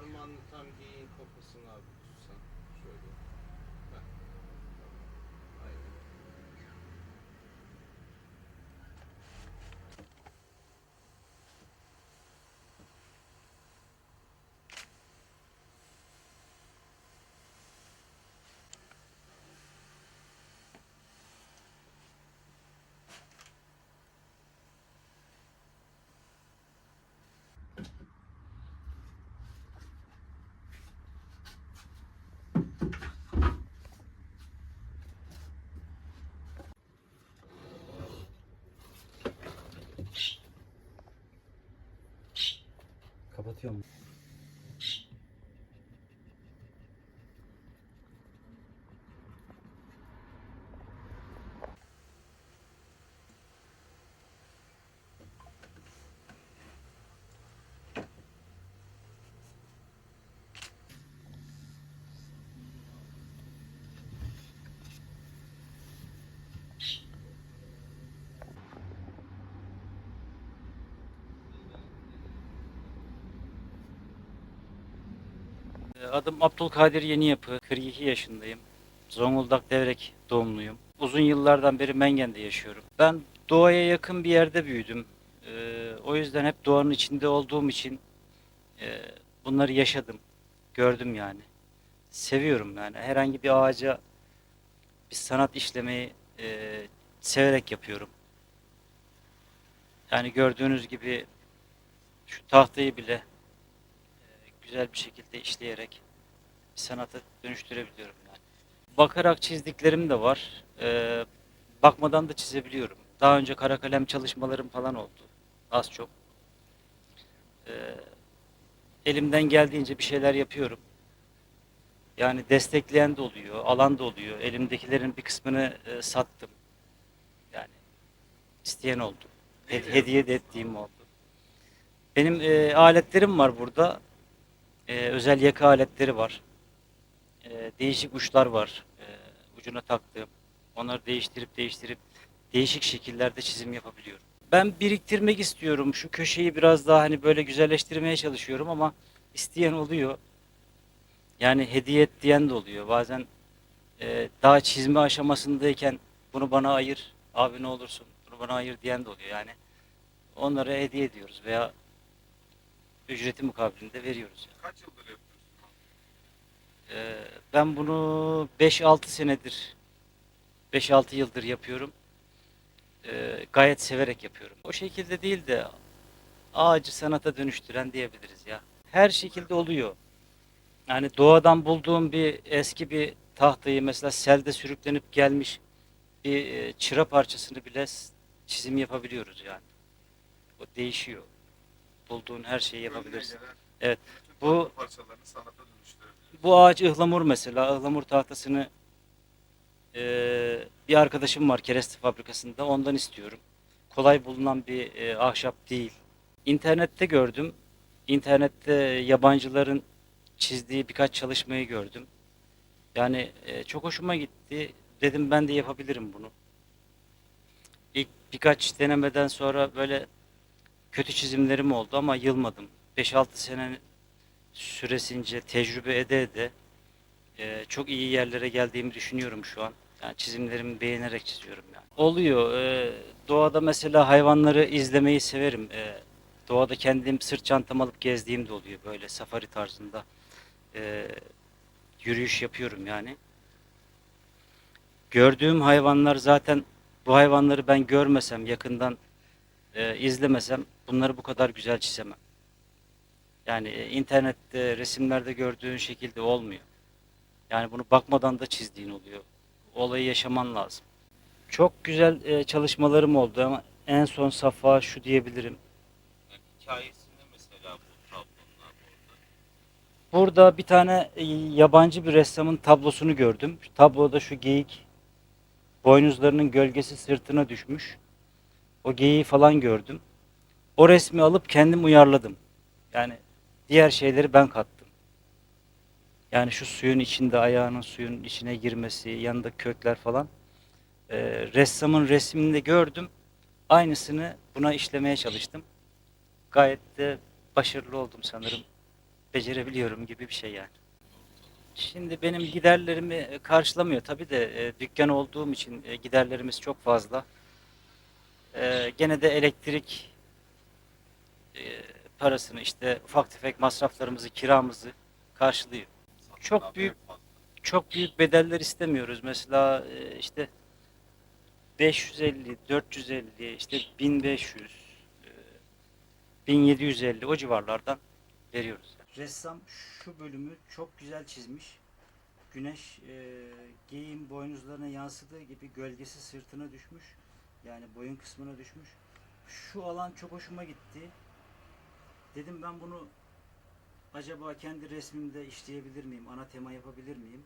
Parmağını tam geyiğin kafasına abi atıyorum. Adım Abdülkadir Yeni Yapı. 42 yaşındayım. Zonguldak Devrek doğumluyum. Uzun yıllardan beri Mengen'de yaşıyorum. Ben doğaya yakın bir yerde büyüdüm. Ee, o yüzden hep doğanın içinde olduğum için e, bunları yaşadım. Gördüm yani. Seviyorum yani. Herhangi bir ağaca bir sanat işlemeyi e, severek yapıyorum. Yani gördüğünüz gibi şu tahtayı bile güzel bir şekilde işleyerek bir sanata dönüştürebiliyorum yani. Bakarak çizdiklerim de var. E, bakmadan da çizebiliyorum. Daha önce kara kalem çalışmalarım falan oldu. Az çok. E, elimden geldiğince bir şeyler yapıyorum. Yani destekleyen de oluyor, alan da oluyor. Elimdekilerin bir kısmını e, sattım. Yani isteyen oldu. Hed- hediye de ettiğim oldu. Benim e, aletlerim var burada. E, özel yaka aletleri var. E, değişik uçlar var. E, ucuna taktığım. Onları değiştirip değiştirip değişik şekillerde çizim yapabiliyorum. Ben biriktirmek istiyorum. Şu köşeyi biraz daha hani böyle güzelleştirmeye çalışıyorum ama isteyen oluyor. Yani hediye et diyen de oluyor. Bazen e, daha çizme aşamasındayken bunu bana ayır, abi ne olursun bunu bana ayır diyen de oluyor. Yani onlara hediye ediyoruz veya ücreti mukabilinde veriyoruz. Yani. Kaç yıldır yapıyorsun? Ee, ben bunu 5-6 senedir, 5-6 yıldır yapıyorum. Ee, gayet severek yapıyorum. O şekilde değil de ağacı sanata dönüştüren diyebiliriz ya. Her şekilde oluyor. Yani doğadan bulduğum bir eski bir tahtayı mesela selde sürüklenip gelmiş bir e, çıra parçasını bile çizim yapabiliyoruz yani. O değişiyor. Bulduğun her şeyi yapabilirsin. Evet, bu- parçalarını sanata. Bu ağaç ıhlamur mesela. Ihlamur tahtasını eee, bir arkadaşım var kereste fabrikasında. Ondan istiyorum. Kolay bulunan bir eee, ahşap değil. İnternette gördüm. İnternette yabancıların çizdiği birkaç çalışmayı gördüm. Yani eee, çok hoşuma gitti. Dedim ben de yapabilirim bunu. İlk birkaç denemeden sonra böyle kötü çizimlerim oldu ama yılmadım. 5-6 sene süresince tecrübe ede ede e, çok iyi yerlere geldiğimi düşünüyorum şu an. Yani çizimlerimi beğenerek çiziyorum yani. Oluyor. e, doğada mesela hayvanları izlemeyi severim. E, doğada kendim sırt çantam alıp gezdiğim de oluyor böyle safari tarzında. E, yürüyüş yapıyorum yani. Gördüğüm hayvanlar zaten bu hayvanları ben görmesem, yakından e, izlemesem bunları bu kadar güzel çizemem. Yani e, internette, resimlerde gördüğün şekilde olmuyor. Yani bunu bakmadan da çizdiğin oluyor. Olayı yaşaman lazım. Çok güzel e, çalışmalarım oldu ama en son safha şu diyebilirim. Yani hikayesinde mesela bu tablonlar orada. Burada bir tane e, yabancı bir ressamın tablosunu gördüm. Şu tabloda şu geyik boynuzlarının gölgesi sırtına düşmüş. O geyiği falan gördüm. O resmi alıp kendim uyarladım. Yani diğer şeyleri ben kattım. Yani şu suyun içinde ayağının suyun içine girmesi, yanında kökler falan. Ee, ressamın resmini de gördüm. Aynısını buna işlemeye çalıştım. Gayet de başarılı oldum sanırım. becerebiliyorum gibi bir şey yani. Şimdi benim giderlerimi e, karşılamıyor tabii de e, dükkan olduğum için e, giderlerimiz çok fazla. E, gene de elektrik e, parasını işte ufak tefek masraflarımızı, kiramızı karşılıyor. Çok büyük çok büyük bedeller istemiyoruz. Mesela e, işte 550, 450, işte 1500, e, 1750 o civarlardan veriyoruz. Ressam şu bölümü çok güzel çizmiş. Güneş e, geyiğin boynuzlarına yansıdığı gibi gölgesi sırtına düşmüş. Yani boyun kısmına düşmüş. Şu alan çok hoşuma gitti. Dedim ben bunu acaba kendi resmimde işleyebilir miyim? Ana tema yapabilir miyim?